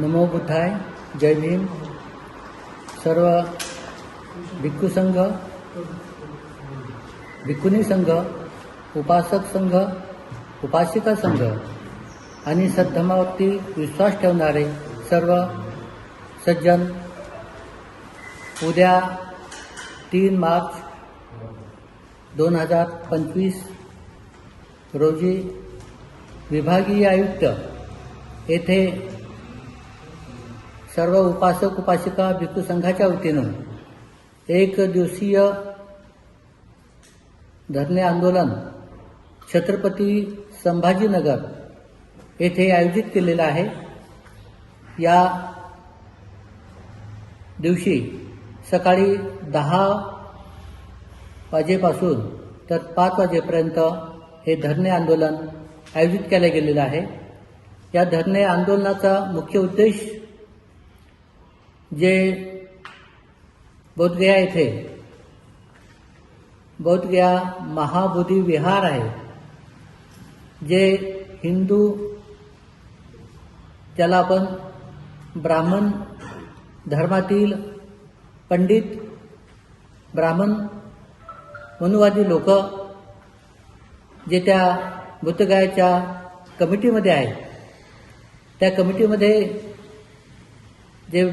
नमो बुद्धाय जय भीम. सर्व भिक्खू संघ भिक्खुनी संघ उपासक संघ उपासिका संघ आणि सद्धमावरती विश्वास ठेवणारे सर्व सज्जन उद्या तीन मार्च दोन हजार पंचवीस रोजी विभागीय आयुक्त येथे सर्व उपासक उपासिका भिक्खू संघाच्या वतीनं एक दिवसीय धरणे आंदोलन छत्रपती संभाजीनगर येथे आयोजित केलेलं आहे. या दिवशी सकाळी दहा वाजेपासून तर पाच वाजेपर्यंत हे धरणे आंदोलन आयोजित केलं गेलेलं आहे. या धरणे आंदोलनाचा मुख्य उद्देश जे बोधगया येथे बोधगया महाबोधी विहार आहे जे हिंदू ज्याला आपण ब्राह्मण धर्मातील पंडित ब्राह्मण मनुवादी लोक जे त्या बुद्धगयाच्या कमिटीमध्ये आहेत त्या कमिटीमध्ये जे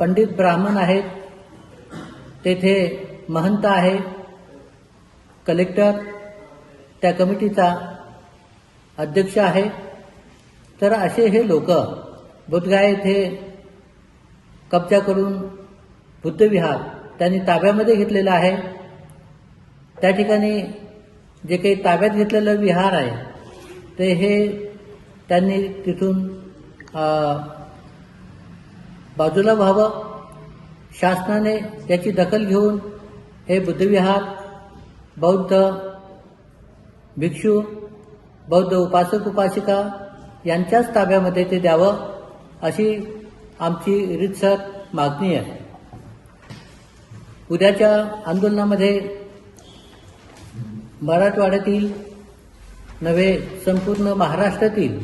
पंडित ब्राह्मण आहेत तेथे महंत आहे कलेक्टर त्या कमिटीचा अध्यक्ष आहे. तर असे हे लोक बुधगा येथे कब्जा करून बुद्धविहार त्यांनी ताब्यामध्ये घेतलेला आहे. त्या ठिकाणी जे काही ताब्यात घेतलेलं विहार आहे ते हे त्यांनी तिथून बाजूला व्हावं. शासनाने त्याची दखल घेऊन हे बुद्धविहार बौद्ध भिक्षू बौद्ध उपासक उपासिका यांच्याच ताब्यामध्ये ते द्यावं अशी आमची रितसर मागणी आहे. उद्याच्या आंदोलनामध्ये मराठवाड्यातील नव्हे संपूर्ण महाराष्ट्रातील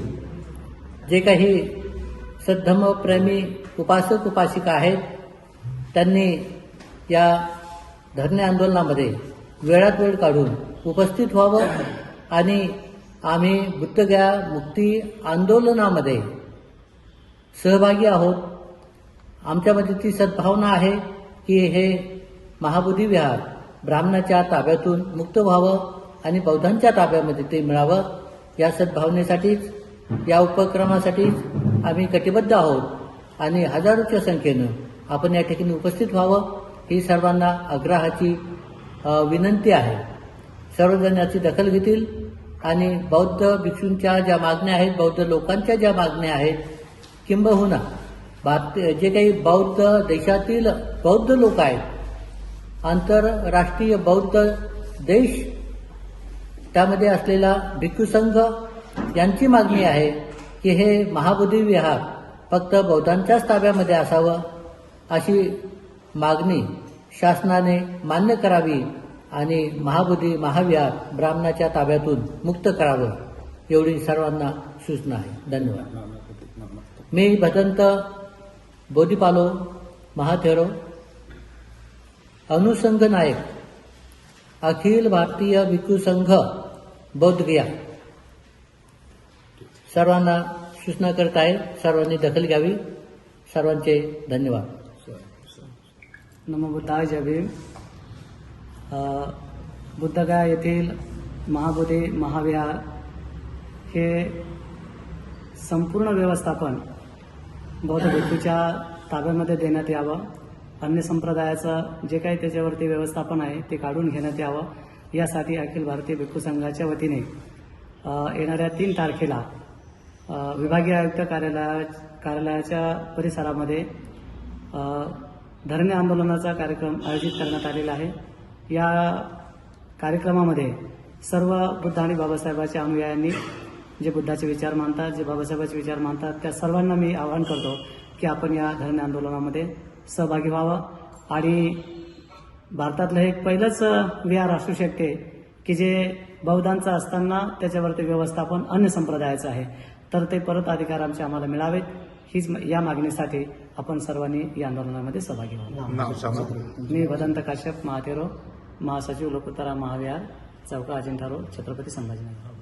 जे काही सद्धर्मप्रेमी उपासक उपासिका आहेत. त्यांनी या धरणे आंदोलनामध्ये वेळात वेळ काढून उपस्थित व्हावं आणि आम्ही बुद्धगया मुक्ती आंदोलनामध्ये सहभागी आहोत. आमच्यामध्ये ती सद्भावना आहे की हे महाबोधी विहार ब्राह्मणाच्या ताब्यातून मुक्त व्हावं आणि बौद्धांच्या ताब्यामध्ये ते मिळावं या सद्भावनेसाठीच या उपक्रमासाठीच आम्ही कटिबद्ध आहोत. आणि हजारोच्या संख्येनं आपण या ठिकाणी उपस्थित व्हावं ही सर्वांना आग्रहाची विनंती आहे. सर्वजण याची दखल घेतील. आणि बौद्ध भिक्षूंच्या ज्या मागण्या आहेत बौद्ध लोकांच्या ज्या मागण्या आहेत किंबहुना भारतीय जे काही बौद्ध देशातील बौद्ध लोक आहेत आंतरराष्ट्रीय बौद्ध देश त्यामध्ये असलेला भिक्षू संघ यांची मागणी आहे की हे महाबोधी विहार फक्त बौद्धांच्याच ताब्यामध्ये असावं अशी मागणी शासनाने मान्य करावी आणि महाबोधी महाविहार ब्राह्मणाच्या ताब्यातून मुक्त करावं. एवढी सर्वांना सूचना आहे. धन्यवाद. मी भदंत बोधिपालो महाथेरो अनुसंघ नायक अखिल भारतीय भिक्खू संघ बोधगया. सर्वांना सूचना करत आहे. सर्वांनी दखल घ्यावी. सर्वांचे धन्यवाद. नमो बुद्धाय जय भीम. बुद्धगया येथील महाबोधी महाविहार हे संपूर्ण व्यवस्थापन बौद्ध भिक्खूच्या ताब्यामध्ये देण्यात यावं. अन्य संप्रदायाचं जे काही त्याच्यावरती व्यवस्थापन आहे ते काढून घेण्यात यावं. यासाठी अखिल भारतीय भिक्खू संघाच्या वतीने येणाऱ्या तीन तारखेला विभागीय आयुक्त कार्यालया कार्यालयाच्या परिसरामध्ये धरणे आंदोलनाचा कार्यक्रम आयोजित करण्यात आलेला आहे. या कार्यक्रमामध्ये सर्व बुद्ध आणि बाबासाहेबांच्या अनुयायांनी जे बुद्धाचे विचार मानतात जे बाबासाहेबांचे विचार मानतात त्या सर्वांना मी आवाहन करतो की आपण या धरणे आंदोलनामध्ये सहभागी व्हावं. आणि भारतातलं हे एक पहिलंच विहार असू शकते की जे बौद्धांचं असताना त्याच्यावरती व्यवस्थापन अन्य संप्रदायाचं आहे. तर ते परत अधिकार आमचे आम्हाला मिळावेत. हीच या मागणीसाठी आपण सर्वांनी या आंदोलनामध्ये सहभागी व्हावं. मी वदंत काश्यप महातेरो महासचिव लोकोत्तरा महाविहार चौका अजिंठा रोड छत्रपती संभाजीनगर.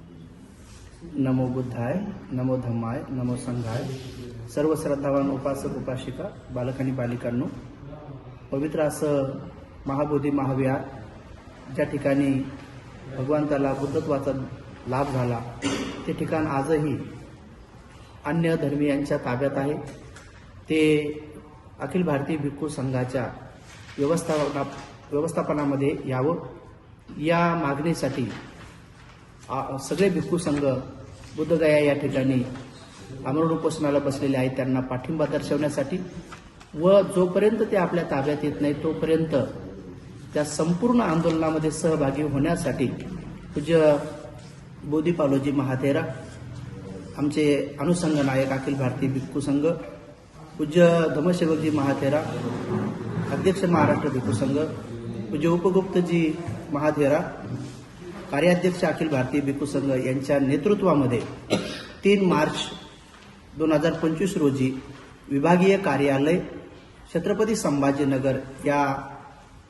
नमो बुद्धाय नमो धम्माय नमो संघाय. सर्व श्रद्धावान उपासक उपासिका बालक आणि बालिकांनो पवित्र असं महाबोधी महाविहार ज्या ठिकाणी भगवंताला बुद्धत्वाचा लाभ झाला ते ठिकाण आजही अन्य धर्मियांच्या ताब्यात आहे. ते अखिल भारतीय भिक्खू संघाच्या व्यवस्थापना व्यवस्थापनामध्ये यावं. या मागणीसाठी सगळे भिक्खू संघ बुद्धगया या ठिकाणी आमरण उपोषणाला बसलेले आहेत. त्यांना पाठिंबा दर्शवण्यासाठी व जोपर्यंत ते आपल्या ताब्यात येत नाही तोपर्यंत त्या संपूर्ण आंदोलनामध्ये सहभागी होण्यासाठी पूज्य बोधीपालोजी महातेरा आमचे अनुसंघ नायक अखिल भारतीय भिक्खू संघ पूज्य धमसेवकजी महाथेरा अध्यक्ष महाराष्ट्र भिक्खू संघ पूज्य उपगुप्तजी महाथेरा कार्याध्यक्ष अखिल भारतीय भिक्खू संघ यांच्या नेतृत्वामध्ये तीन मार्च दोन हजार पंचवीस रोजी विभागीय कार्यालय छत्रपती संभाजीनगर या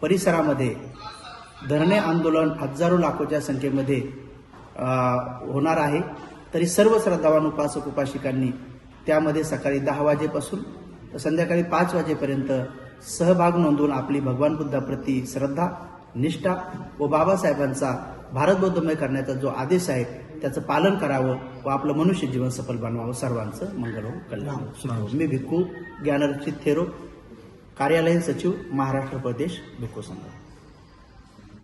परिसरामध्ये धरणे आंदोलन हजारो लाखोच्या संख्येमध्ये होणार आहे. तरी सर्व श्रद्धावान उपासक उपासिकांनी त्यामध्ये सकाळी दहा वाजेपासून तर संध्याकाळी पाच वाजेपर्यंत सहभाग नोंदवून आपली भगवान बुद्धाप्रती श्रद्धा निष्ठा व बाबासाहेबांचा भारत बौद्धमय करण्याचा जो आदेश आहे त्याचं पालन करावं व आपलं मनुष्य जीवन सफल बनवावं. सर्वांचं मंगल हो कल्याण सुखो. मी भिक्खू ज्ञानरक्षित थेरो कार्यालयीन सचिव महाराष्ट्र प्रदेश भिक्खू संघ.